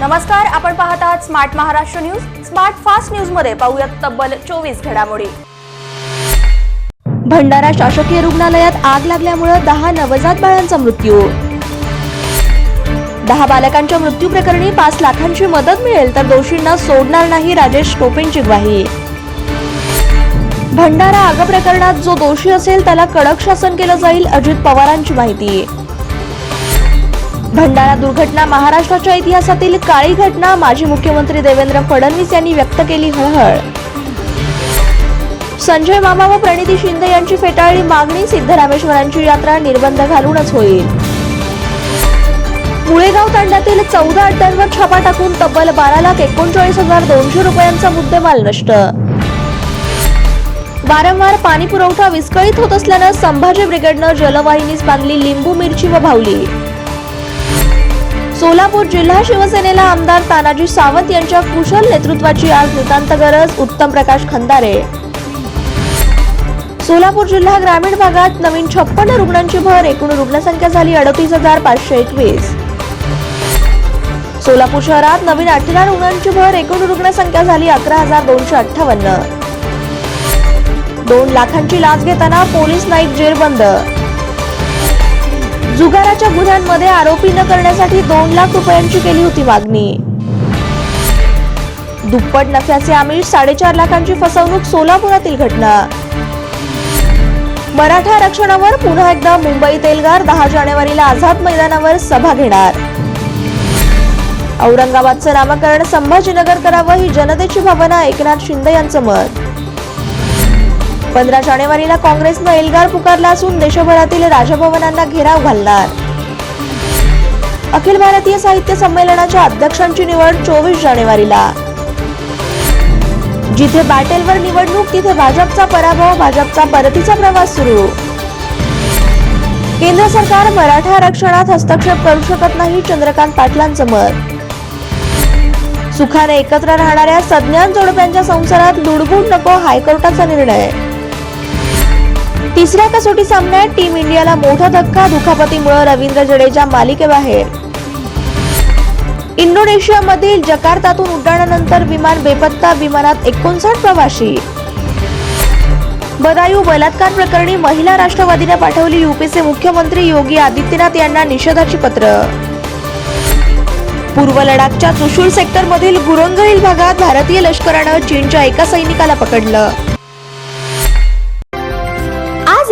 नमस्कार आपण पाहत आहात smart Maharashtra news smart fast न्यूजमध्ये पाहूयात तब्बल चोवीस घडामोडी. भंडारा शासकीय रुग्णालयात आग लागल्यामुळे दहा नवजात बाळांचा मृत्यू. दहा बालकांच्या मृत्यू प्रकरणी पाच लाखांची मदत मिळेल तर दोषींना सोडणार नाही राजेश टोपेंची ग्वाही. भंडारा आग प्रकरणात जो दोषी असेल त्याला कडक शासन केलं जाईल अजित पवारांची माहिती. भंडारा दुर्घटना महाराष्ट्राच्या इतिहासातील काळी घटना माजी मुख्यमंत्री देवेंद्र फडणवीस यांनी व्यक्त केली हळहळ. संजय मामा व प्रणिती शिंदे यांची फेटाळली मागणी सिद्धरामेश्वरांची यात्रा निर्बंध घालूनच होईल. मुळेगाव तांड्यातील चौदा अड्ड्यांवर छापा टाकून तब्बल बारा लाख एकोणचाळीस हजार दोनशे रुपयांचा मुद्देमाल नष्ट. वारंवार पाणी पुरवठा विस्कळीत होत असल्यानं संभाजी ब्रिगेडनं जलवाहिनीस बांधली लिंबू मिरची व भावली सोलापूर जिल्हा शिवसेनेला आमदार तानाजी सावंत यांच्या कुशल नेतृत्वाची आज नितांत गरज उत्तम प्रकाश खंदारे. सोलापूर जिल्हा ग्रामीण भागात नवीन छप्पन्न रुग्णांची भर एकूण रुग्णसंख्या झाली अडतीस हजार पाचशे एकवीस. सोलापूर शहरात नवीन अठरा रुग्णांची भर एकूण रुग्णसंख्या झाली अकरा हजार दोनशे अठ्ठावन्न. दोन लाखांची लाच घेताना पोलीस नाईक जेरबंद जुगाराच्या गुन्ह्यांमध्ये आरोपी न करण्यासाठी दोन लाख रुपयांची केली होती मागणी. दुप्पट नफ्याचे आमिष साडेचार लाखांची फसवणूक सोलापुरातील घटना. मराठा आरक्षणावर पुन्हा एकदा मुंबई तेलगार दहा जानेवारीला आझाद मैदानावर सभा घेणार. औरंगाबादचं नामकरण संभाजीनगर करावं ही जनतेची भावना एकनाथ शिंदे यांचं मत. पंधरा जानेवारीला काँग्रेसनं एल्गार पुकारला असून देशभरातील राजभवनांना घेराव घालणार. अखिल भारतीय साहित्य संमेलनाच्या अध्यक्षांची निवड चोवीस जानेवारीला. जिथे बॅटेलवर निवडणूक तिथे भाजपचा पराभव भाजपचा परतीचा प्रवास सुरू. केंद्र सरकार मराठा आरक्षणात हस्तक्षेप करू शकत नाही चंद्रकांत पाटलांचं मत सुखाने एकत्र राहणाऱ्या सज्ञान जोडप्यांच्या संसारात लुडबुड नको हायकोर्टाचा निर्णय. तिसऱ्या कसोटी सामन्यात टीम इंडियाला मोठा धक्का दुखापतीमुळे रवींद्र जडेजा मालिकेबाहेर. इंडोनेशियामधील जकार्तातून उड्डाणानंतर विमान बेपत्ता विमानात एकोणसाठ प्रवाशी बदायू बलात्कार प्रकरणी महिला राष्ट्रवादीने पाठवली युपीचे मुख्यमंत्री योगी आदित्यनाथ यांना निषेधाची पत्र. पूर्व लडाखच्या चुशूल सेक्टरमधील गुरंग हिल भागात भारतीय लष्करानं चीनच्या एका सैनिकाला पकडलं.